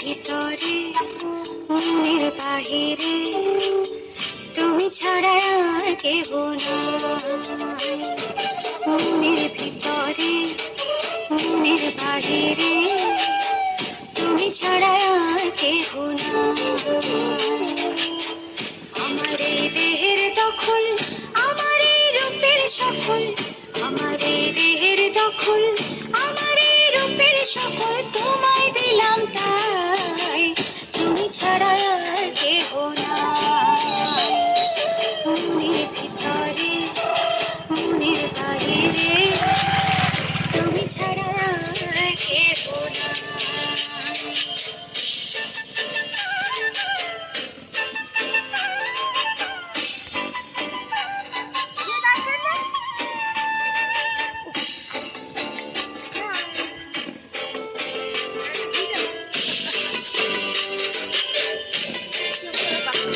ভিতরে মনের বাহিরে। তুমি ছাড়া আর কেহ না মনের ভিতরে মনের বাহিরে। তুমি ছাড়া আর কেহ না আমার এই দেহের দখল, আমার এই রূপের সকল আমার এই দেহের দখল, আমার এই রূপের সকল তোমায় দিলাম তা চিরক চন্দনে বাহু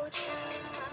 不见